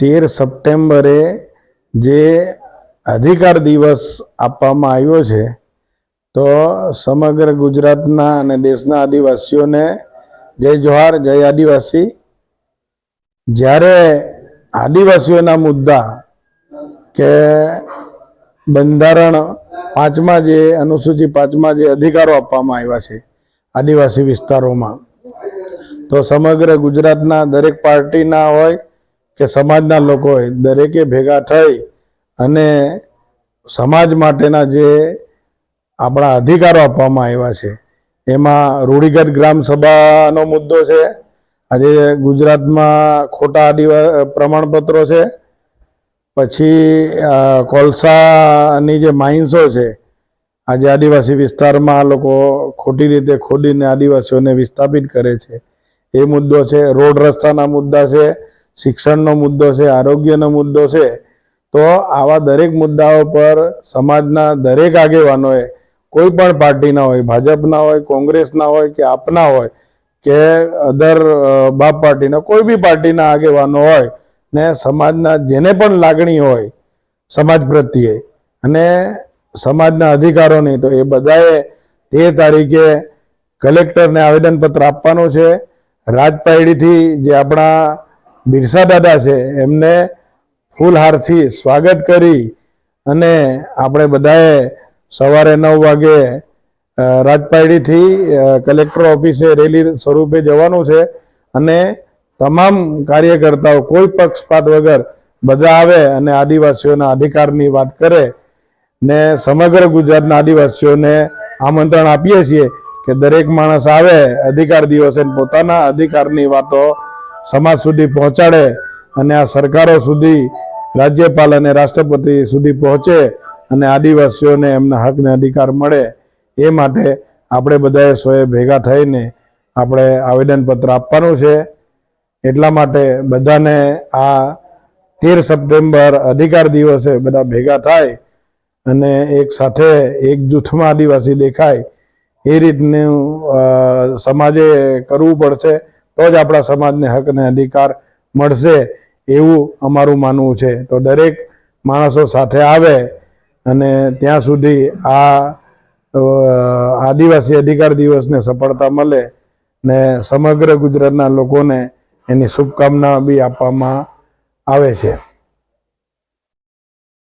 તેર સપ્ટેમ્બરે જે અધિકાર દિવસ આપવામાં આવ્યો છે, તો સમગ્ર ગુજરાતના અને દેશના આદિવાસીઓને જય જોહાર, જય આદિવાસી. જ્યારે આદિવાસીઓના મુદ્દા કે બંધારણ પાંચમા જે, અનુસૂચિ પાંચમા જે અધિકારો આપવામાં આવ્યા છે આદિવાસી વિસ્તારોમાં તો સમગ્ર ગુજરાતના દરેક પાર્ટીના હોય કે સમાજના લોકો હોય, દરેકે ભેગા થઈ અને સમાજ માટેના જે આપણા અધિકારો આપવામાં આવ્યા છે, એમાં રૂઢિગત ગ્રામ સભાનો મુદ્દો છે, આજે ગુજરાતમાં ખોટા આદિવા, પ્રમાણપત્રો છે, પછી કોલસાની જે માઇન્સો છે, આજે આદિવાસી વિસ્તારમાં લોકો ખોટી રીતે ખોદીને આદિવાસીઓને વિસ્થાપિત કરે છે. એ મુદ્દો છે, રોડ રસ્તાના મુદ્દા છે, શિક્ષણનો મુદ્દો છે, આરોગ્યનો મુદ્દો છે. તો આવા દરેક મુદ્દાઓ પર સમાજના દરેક આગેવાનોએ, કોઈ પણ પાર્ટીના હોય, ભાજપના હોય, કોંગ્રેસના હોય કે આપના હોય, કે અધર બાપ પાર્ટીના, કોઈ બી પાર્ટીના આગેવાનો હોય, ને સમાજના જેને પણ લાગણી હોય, સમાજ પ્રત્યે, અને સમાજના અધિકારોની, તો એ બધાએ તે તારીખે કલેક્ટરને આવેદનપત્ર આપવાનું છે રાજપાયડીથી જે આપણા બિરસા દાદા છે, એમને ફૂલહારથી સ્વાગત કરી અને આપણે બધાએ સવારે નવ વાગે રાજપાયડીથી કલેક્ટર ઓફિસે રેલી સ્વરૂપે જવાનું છે અને તમામ કાર્યકર્તાઓ કોઈ પક્ષપાત વગર બધા આવે અને આદિવાસીઓના અધિકારની વાત કરે ને સમગ્ર ગુજરાતના આદિવાસીઓને આમંત્રણ આપીએ છીએ. કે દરેક માણસ આવે, અધિકાર દિવસે પોતાના અધિકારની વાતો સમાજ સુધી પહોંચાડે અને આ સરકારો સુધી, રાજ્યપાલ અને રાષ્ટ્રપતિ સુધી પહોંચે અને આદિવાસીઓને એમના હકને અધિકાર મળે, એ માટે આપણે બધાએ સોએ ભેગા થઈને આપણે આવેદનપત્ર આપવાનું છે. એટલા માટે બધાને આ તેર સપ્ટેમ્બર અધિકાર દિવસે બધા ભેગા થાય અને એક સાથે એક જૂથમાં આદિવાસી દેખાય એ રીતનું સમાજે કરવું પડશે તો જ આપણા સમાજને હક અને અધિકાર મળશે એવું અમારું માનવું છે. તો દરેક માણસો સાથે આવે અને ત્યાં સુધી આ આદિવાસી અધિકાર દિવસને સફળતા મળે ને સમગ્ર ગુજરાતના લોકોને એની શુભકામના બી આપવામાં આવે છે.